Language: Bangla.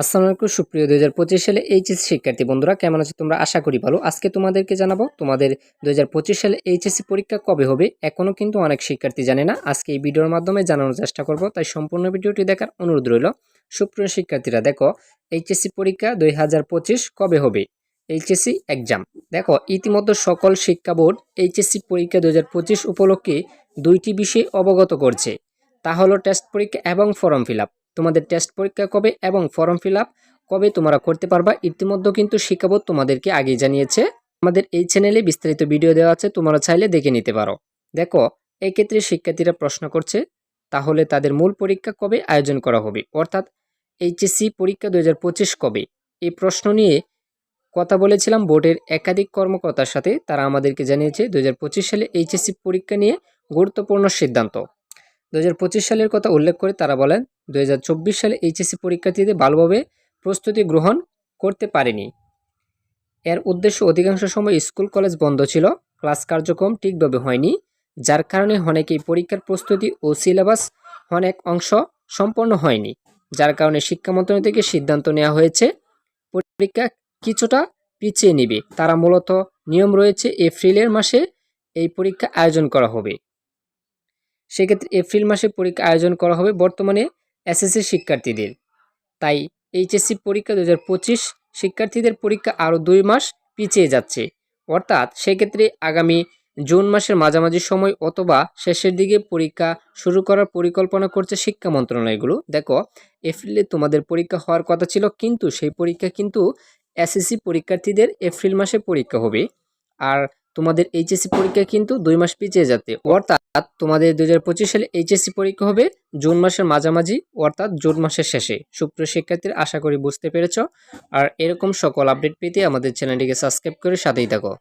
আসসালামু আলাইকুম, সুপ্রিয় দুই হাজার পঁচিশ সালে এইচএসসি শিক্ষার্থী বন্ধুরা, কেমন আছো তোমরা? আশা করি ভালো। আজকে তোমাদেরকে জানাব, তোমাদের দুই হাজার পঁচিশ সালে এইচএসসি পরীক্ষা কবে হবে? এখনও কিন্তু অনেক শিক্ষার্থী জানে না। আজকে এই ভিডিওর মাধ্যমে জানানোর চেষ্টা করব, তাই সম্পূর্ণ ভিডিওটি দেখার অনুরোধ রইল। সুপ্রিয় শিক্ষার্থীরা, দেখো, এইচএসসি পরীক্ষা দুই হাজার পঁচিশ কবে হবে? এইচএসসি এক্সাম দেখো, ইতিমধ্যে সকল শিক্ষা বোর্ড এইচএসসি পরীক্ষা দুই হাজার পঁচিশ উপলক্ষে দুইটি বিষয় অবগত করছে। তা হলো টেস্ট পরীক্ষা এবং ফর্ম ফিল আপ তোমাদের টেস্ট পরীক্ষা কবে এবং ফর্ম ফিল কবে তোমরা করতে পারবা, ইতিমধ্যে কিন্তু শিক্ষাবোধ তোমাদেরকে আগেই জানিয়েছে। আমাদের এই চ্যানেলে বিস্তারিত ভিডিও দেওয়া আছে, তোমরা চাইলে দেখে নিতে পারো। দেখো, এক্ষেত্রে শিক্ষার্থীরা প্রশ্ন করছে, তাহলে তাদের মূল পরীক্ষা কবে আয়োজন করা হবে? অর্থাৎ এইচএসসি পরীক্ষা দু হাজার পঁচিশ কবে? এই প্রশ্ন নিয়ে কথা বলেছিলাম বোর্ডের একাধিক কর্মকর্তার সাথে, তারা আমাদেরকে জানিয়েছে দু হাজার পঁচিশ সালে এইচএসসি পরীক্ষা নিয়ে গুরুত্বপূর্ণ সিদ্ধান্ত। দু হাজার পঁচিশ সালের কথা উল্লেখ করে তারা বলেন দু হাজার চব্বিশ সালে এইচএসসি পরীক্ষার্থীদের ভালোভাবে প্রস্তুতি গ্রহণ করতে পারেনি। এর উদ্দেশ্য অধিকাংশ সময় স্কুল, কলেজ বন্ধ ছিল। ক্লাস কার্যক্রম ঠিকভাবে হয়নি, যার কারণে অনেকেই পরীক্ষার প্রস্তুতি ও সিলেবাস অনেক অংশ সম্পন্ন হয়নি, যার কারণে শিক্ষা মন্ত্রণালয় থেকে সিদ্ধান্ত নেওয়া হয়েছে, পরীক্ষা কিছুটা পিছিয়ে নিবে। তারা মূলত নিয়ম রয়েছে, এপ্রিলের মাসে এই পরীক্ষা আয়োজন করা হবে। সেক্ষেত্রে এপ্রিল মাসে পরীক্ষা আয়োজন করা হবে। বর্তমানে এসএসসি শিক্ষার্থীদের। তাই এইচএসসি পরীক্ষা দু হাজার পঁচিশ শিক্ষার্থীদের পরীক্ষা আরও দুই মাস পিছিয়ে যাচ্ছে। অর্থাৎ সেক্ষেত্রে আগামী জুন মাসের মাঝামাঝি সময় অথবা শেষের দিকে পরীক্ষা শুরু করার পরিকল্পনা করছে শিক্ষা মন্ত্রণালয়গুলো। দেখো, এপ্রিলে তোমাদের পরীক্ষা হওয়ার কথা ছিল, কিন্তু সেই পরীক্ষা কিন্তু এসএসসি পরীক্ষার্থীদের এপ্রিল মাসে পরীক্ষা হবে। আর তোমাদের এইচএসসি পরীক্ষা কিন্তু দুই মাস পিছিয়ে যাতে অর্থাৎ তোমাদের দু হাজার পঁচিশ সালে এইচএসসি পরীক্ষা হবে জুন মাসের মাঝামাঝি, অর্থাৎ জুন মাসের শেষে। সুপ্রিয় শিক্ষার্থীর, আশা করি বুঝতে পেরেছ। আর এরকম সকল আপডেট পেতে আমাদের চ্যানেলটিকে সাবস্ক্রাইব করে সাথেই থাকো।